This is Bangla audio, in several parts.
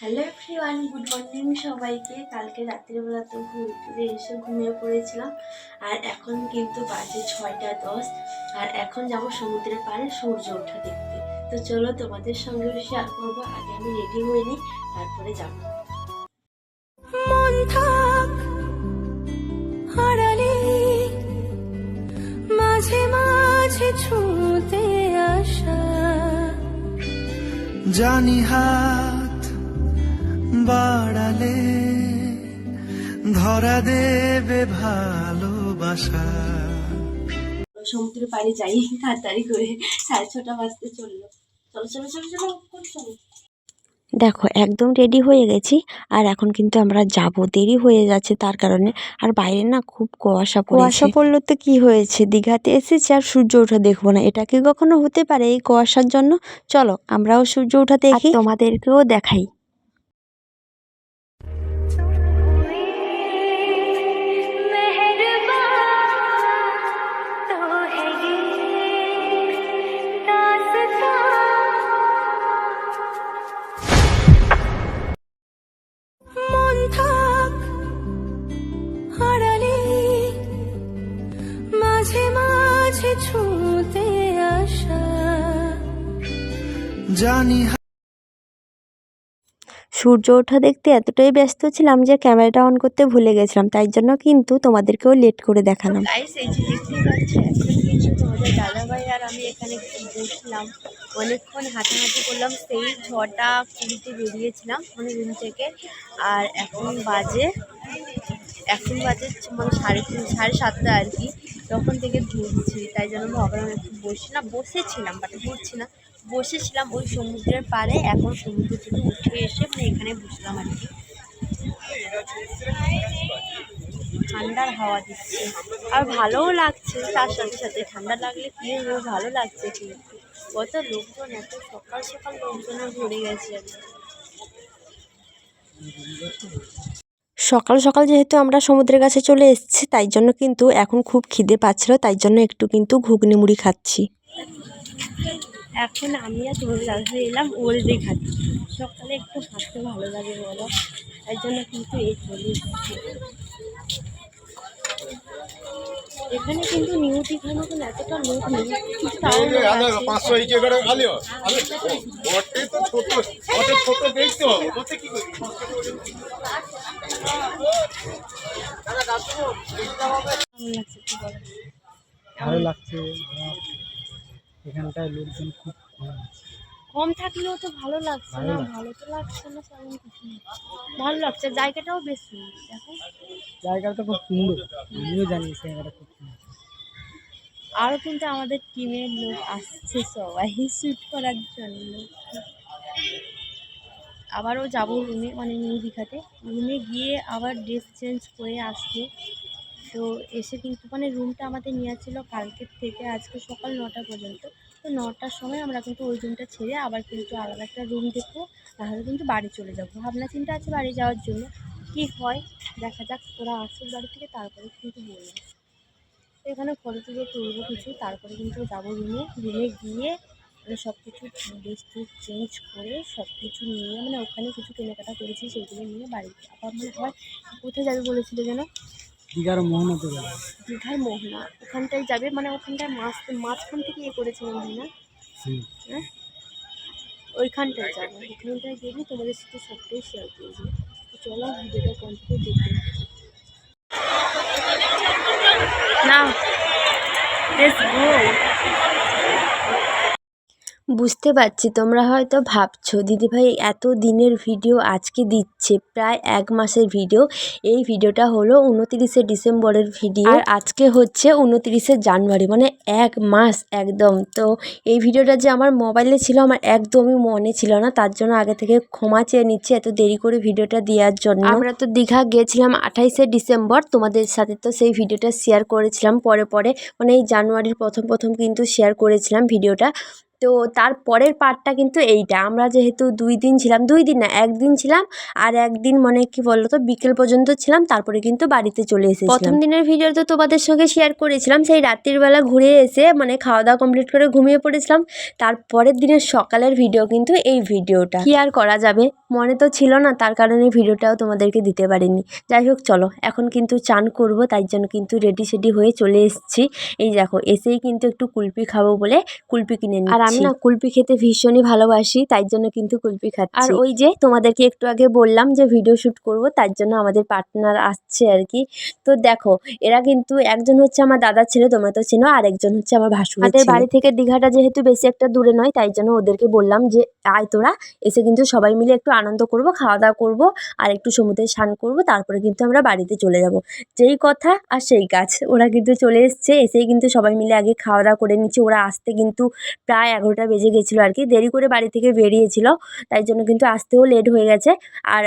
Hello free everyone good morning সবাইকে। কালকে রাত্রিবেলা তো ঘুরে টুরে এসে ঘুমিয়ে পড়েছিলাম। আর এখন কিন্তু বাজে ছয়টা দশ। আর এখন যাব সমুদ্রের পাড়ে সূর্য ওঠা দেখতে। তো চলো তোমাদের সঙ্গে শেয়ার করব। আগে আমি রেডি হয়ে নিই, তারপরে যাব। মাঝে মাঝে ছুঁতে আসা। জানি হাত বাড়ালে ধরা দেবে ভালোবাসা। সমুদ্রের পাড়ে যাই তাড়াতাড়ি করে সাড়ে ছটা বাজতে চলল। চলো চলো চলো চলো চলো। দেখো একদম রেডি হয়ে গেছি আর এখন কিন্তু আমরা যাব। দেরি হয়ে যাচ্ছে তার কারণে আর বাইরে না খুব কুয়াশা কুয়াশা পড়ল তো কি হয়েছে? দীঘাতে এসেছি আর সূর্য ওঠা দেখব না। এটা কি কখনো হতে পারে এই কুয়াশার জন্য? চলো আমরাও সূর্য ওঠা দেখি। আর তোমাদেরকেও দেখাই। ছুঁতে আসা। জানি সূর্য ওঠা দেখতে এতটাই ব্যস্ত ছিলাম যে ক্যামেরাটা অন করতে ভুলে গেছিলাম তাই জন্য কিন্তু তোমাদেরকেও লেট করে দেখালাম। দাদাভাই আর আমি এখানে একটু বসলাম। অনেকক্ষণ হাঁটাহাঁটি করলাম সেই ছটা কুড়িতে বেরিয়েছিলাম মানে রুম থেকে। আর এখন বাজে এখন বাজে মানে সাড়ে তিন সাড়ে সাতটা আর কি। তখন থেকে ঘুরছি তাই জন্য ভাবলাম একটু বসি না, বসেছিলাম বাট ঘুরছি না। বসেছিলাম ওই সমুদ্রের পাড়ে, এখন সমুদ্র থেকে উঠে এসে মানে এখানে বসলাম আর কি। ঠান্ডার হাওয়া দিচ্ছে। আর ভালোও লাগছে, তার সাথে সাথে ঠান্ডা লাগলে কি ভালো লাগছে কিন্তু কত লোকজন, এত সকাল সকাল লোকজনে ভরে গেছে একদম। সকাল সকাল যেহেতু আমরা সমুদ্রের কাছে চলে এসেছি, তাই জন্য কিন্তু এখন খুব খিদে পাচ্ছিল, তাই জন্য একটু কিন্তু ঘুগনি মুড়ি খাচ্ছি। এখন আমি আর তোমাদের দাদা এলাম ওলদে খাচ্ছি। সকালে একটু হাঁটতে ভালো লাগে বলো, তাই জন্য কিন্তু এই চলে এখানে কিন্তু নিউ দীঘার মতন এতটা লোক নেই। পাঁচশো করে আরে তো ছোট ছোট দেখছ ওতে কি ভালো লাগছে। এখানটায় লোকজন খুব কম আছে। কম থাকলেও তো ভালো লাগছে না ভালো তো লাগছে না তেমন কিছু। ভালো লাগছে জায়গাটাও বেশ সুন্দর দেখো। জায়গাটা খুব সুন্দর আমিও জানি জায়গাটা খুব সুন্দর। আরও কিন্তু আমাদের টিমের লোক আসছে সবাই শ্যুট করার জন্য। আবারও যাব রুমে মানে নিউ দীঘাতে। রুমে গিয়ে আবার ড্রেস চেঞ্জ করে আসবে। তো এসে কিন্তু মানে রুমটা আমাদের নেওয়া ছিল কালকের থেকে আজকে সকাল নটা পর্যন্ত। তো নটার সময় আমরা কিন্তু ওই রুমটা ছেড়ে আবার কিন্তু আলাদা একটা রুম দেখব। তাহলে কিন্তু বাড়ি চলে যাব। ভাবনা চিন্তা আছে বাড়ি যাওয়ার জন্য। কি হয়? দেখা যাক, ওরা আসুক বাড়ি থেকে, তারপরে কিন্তু বলব। এখানে ফটো টুটো তুলবো কিছু, তারপরে কিন্তু যাব রুমে রুমে গিয়ে মানে সব কিছু ড্রেস ট্রেস চেঞ্জ করে সব কিছু নিয়ে মানে ওখানে কিছু কেনাকাটা করেছি, সেইগুলো নিয়ে বাড়িতে। আবার মনে হয় কোথায় যাবে বলেছিল যেন? দীঘার মোহনাতে গেল দীঘার মোহনা ওখানটায় যাবে? মানে ওখানটায় মাছ মাঝখান থেকে ইয়ে করেছে মনে হয় না? হ্যাঁ? ওইখানটায় যাব। ওইখানটায় গেলে তোমাদের সাথে সবটাই শেয়ার করব তো চলো ভিডিওটা কন্টিনিউ দেখবে না লেটস গো বুঝতে পারছি, তোমরা হয়তো ভাবছ, দিদিভাই এত দিনের ভিডিও আজকে দিচ্ছে, প্রায় এক মাসের ভিডিও। এই ভিডিওটা হলো উনতিরিশে ডিসেম্বরের ভিডিও। আর আজকে হচ্ছে উনতিরিশে জানুয়ারি মানে এক মাস একদম। তো এই ভিডিওটা যে আমার মোবাইলে ছিল, আমার একদমই মনে ছিল না, তার জন্য আগে থেকে ক্ষমা চেয়ে নিচ্ছি এত দেরি করে ভিডিওটা দেওয়ার জন্য। আমরা তো দীঘা গিয়েছিলাম আঠাইশে ডিসেম্বর, তোমাদের সাথে তো সেই ভিডিওটা শেয়ার করেছিলাম পরে পরে মানে এই জানুয়ারির প্রথম প্রথম কিন্তু শেয়ার করেছিলাম ভিডিওটা। তো তারপরের পার্টটা কিন্তু এইটা। আমরা যেহেতু দুই দিন ছিলাম দুই দিন না একদিন ছিলাম আর একদিন মানে কি বলতো তো বিকেল পর্যন্ত ছিলাম তারপরে কিন্তু বাড়িতে চলে এসেছি প্রথম দিনের ভিডিও তো তোমাদের সঙ্গে শেয়ার করেছিলাম সেই রাত্রির বেলা ঘুরে এসে মানে খাওয়া দাওয়া কমপ্লিট করে ঘুমিয়ে পড়েছিলাম। তারপরের দিনের সকালের ভিডিও কিন্তু এই ভিডিওটা কি আর করা যাবে? মনে তো ছিল না তার কারণে ভিডিওটাও তোমাদেরকে দিতে পারিনি। যাই হোক চলো এখন কিন্তু চান করব তাই জন্য কিন্তু রেডি সেডি হয়ে চলে এসেছি। এই দেখো এসেই কিন্তু একটু কুলপি খাব বলে কুলপি কিনে নিচ্ছি। আর আমি না কুলপি খেতে ভীষণই ভালোবাসি তাই জন্য কিন্তু কুলপি খাচ্ছি। আর ওই যে তোমাদেরকে একটু আগে বললাম যে ভিডিও শ্যুট করব তার জন্য আমাদের পার্টনার আসছে আর কি। তো দেখো এরা কিন্তু একজন হচ্ছে আমার দাদার ছেলে তোমরা তো চেনো আর একজন হচ্ছে আমার ভাসুর আমাদের বাড়ি থেকে দীঘাটা যেহেতু বেশি একটা দূরে নয় তাই জন্য ওদেরকে বললাম যে আয় তোরা এসে কিন্তু সবাই মিলে একটু আনন্দ করব খাওয়া দাওয়া করব আর একটু সমুদ্রে স্নান করব তারপরে কিন্তু আমরা বাড়িতে চলে যাব। যেই কথা আর সেই কাজ ওরা কিন্তু চলে এসছে এসেই কিন্তু সবাই মিলে আগে খাওয়া দাওয়া করে নিচ্ছে। ওরা আসতে কিন্তু প্রায় এগারোটা বেজে গেছিল আর কি। দেরি করে বাড়ি থেকে বেরিয়েছিল তাই জন্য কিন্তু আসতেও লেট হয়ে গেছে। আর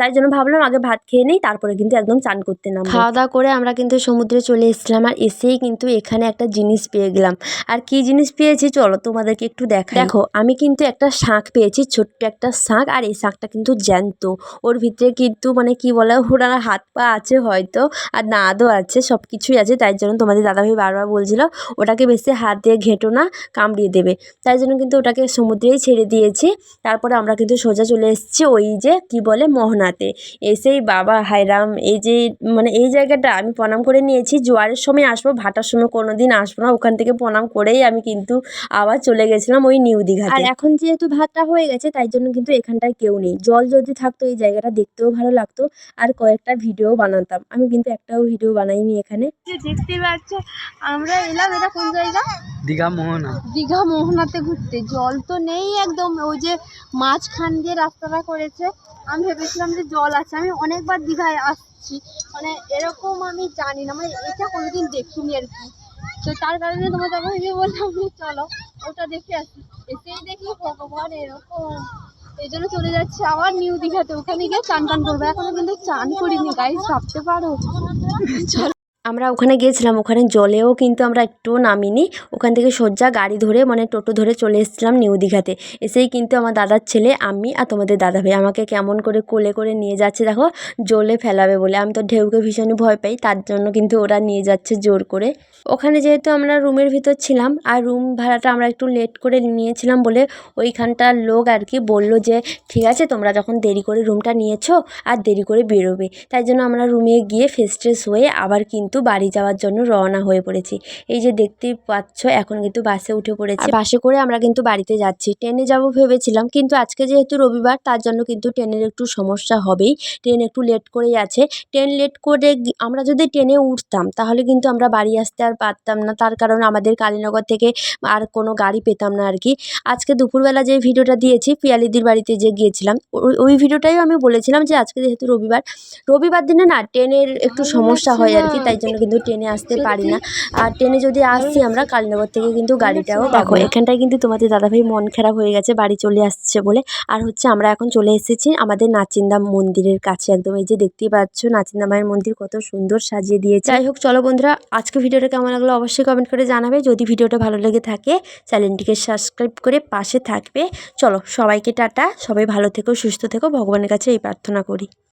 তাই জন্য ভাবলাম আগে ভাত খেয়ে নিই তারপরে কিন্তু একদম চান করতে নাম খাওয়া দাওয়া করে আমরা কিন্তু সমুদ্রে চলে এসেছিলাম আর এসেই কিন্তু এখানে একটা জিনিস পেয়ে গেলাম। আর কি জিনিস পেয়েছি? চলো তোমাদেরকে একটু দেখা দেখো আমি কিন্তু একটা শাঁখ পেয়েছি ছোট্ট একটা শাঁখ আর এই শাঁখটা কিন্তু জ্যান্ত। ওর ভিতরে কিন্তু মানে কি বলে ওনার হাত পা আছে হয়তো আর নাদও আছে সব কিছুই আছে তাই জন্য তোমাদের দাদাভাই বারবার বলছিল ওটাকে বেশি হাত দিয়ে ঘেঁটো না কামড়িয়ে দেবে। তাই জন্য কিন্তু ওটাকে সমুদ্রেই ছেড়ে দিয়েছি। তারপরে আমরা কিন্তু সোজা চলে এসেছি ওই যে কি বলে মোহনাতে। এসেই বাবা হায়রাম এই যে মানে এই জায়গাটা আমি প্রণাম করে নিয়েছি। জোয়ারের সময় আসব ভাটার সময় কোনো দিন আসব না। ওখান থেকে প্রণাম করেই আমি কিন্তু আবার চলে গেছিলাম ওই নিউ দীঘাতে। আর এখন যেহেতু ভাতটা হয়ে গেছে তাই জন্য কিন্তু এখানটায় কেউ নেই। জল যদি থাকতো এই জায়গাটা দেখতেও ভালো লাগতো। আর কয়েকটা ভিডিও বানাতাম। আমি কিন্তু একটাও ভিডিও বানাইনি এখানে। দেখতে পাচ্ছ আমরা এলাম এটা কোন জায়গা? দীঘা মোহনা। দীঘা মোহনাতে ঘুরতে। জল তো নেই একদম। ওই যে মাঝখান দিয়ে রাস্তাটা করেছে। আমি ভেবেছিলাম যে জল আছে। আমি অনেকবার দীঘায় আসছি। মানে এরকম আমি জানি না। মানে এটা কোনোদিন দেখিনি আর কি। তো তার কারণে তোমার তখন যে বললাম যে চলো, ওটা দেখে আসি। এসেই দেখি ভগবান এরকম। এই জন্য চলে যাচ্ছে আবার নিউ দীঘাতে। ওখানে গিয়ে চান টান করব। এখনও কিন্তু চান করিনি। গাইজ, ভাবতে পারো। আমরা ওখানে গিয়েছিলাম, ওখানে জলেও কিন্তু আমরা একটুও নামিনি। ওখান থেকে সোজা গাড়ি ধরে মানে টোটো ধরে চলে এসেছিলাম নিউ দীঘাতে। এসেই কিন্তু আমার দাদার ছেলে, আমি আর তোমাদের দাদা ভাই আমাকে কেমন করে কোলে করে নিয়ে যাচ্ছে, দেখো, জলে ফেলাবে বলে। আমি তো ঢেউকে ভীষণই ভয় পাই, তার জন্য কিন্তু ওরা নিয়ে যাচ্ছে জোর করে। ওখানে যেহেতু আমরা রুমের ভিতর ছিলাম, আর রুম ভাড়াটা আমরা একটু লেট করে নিয়েছিলাম বলে ওইখানটার লোক আর কি বলল যে, ঠিক আছে, তোমরা যখন দেরি করে রুমটা নিয়েছো, আর দেরি করে বেরোবে। তাই জন্য আমরা রুমে গিয়ে ফ্রেশ ট্রেশ হয়ে আবার কিন্তু বাড়ি যাওয়ার জন্য রওনা হয়ে পড়েছি। এই যে দেখতেই পাচ্ছ এখন কিন্তু বাসে উঠে পড়েছি। বাসে করে আমরা কিন্তু বাড়িতে যাচ্ছি। ট্রেনে যাব ভেবেছিলাম কিন্তু আজকে যেহেতু রবিবার তার জন্য কিন্তু ট্রেনের একটু সমস্যা হবেই। ট্রেন একটু লেট করেই আছে। ট্রেন লেট করে আমরা যদি ট্রেনে উঠতাম তাহলে কিন্তু আমরা বাড়ি আসতে আর পারতাম না। তার কারণ আমাদের কালীনগর থেকে আর কোনো গাড়ি পেতাম না আর কি। আজকে দুপুরবেলা যে ভিডিওটা দিয়েছি পিয়ালিদির বাড়িতে যে গিয়েছিলাম ওই- ওই ভিডিওটাই আমি বলেছিলাম যে আজকে যেহেতু রবিবার রবিবার দিনে না ট্রেনের একটু সমস্যা হয় আর কি তাই জন্য কিন্তু ট্রেনে আসতে পারি না। আর ট্রেনে যদি আসছি আমরা কালীনগর থেকে কিন্তু গাড়িটাও দেখো এখানটায় কিন্তু তোমাদের দাদাভাই মন খারাপ হয়ে গেছে বাড়ি চলে আসছে বলে। আর হচ্ছে আমরা এখন চলে এসেছি আমাদের নাচিন্দা মন্দিরের কাছে। একদম এই যে দেখতেই পাচ্ছ নাচিন্দা মায়ের মন্দির কত সুন্দর সাজিয়ে দিয়েছে। যাই হোক চলো বন্ধুরা আজকে ভিডিওটা কেমন লাগল অবশ্যই কমেন্ট করে জানাবে। যদি ভিডিওটা ভালো লেগে থাকে চ্যানেলটিকে সাবস্ক্রাইব করে পাশে থাকবে। চলো সবাইকে টাটা সবাই ভালো থেকো সুস্থ থেকো ভগবানের কাছে এই প্রার্থনা করি।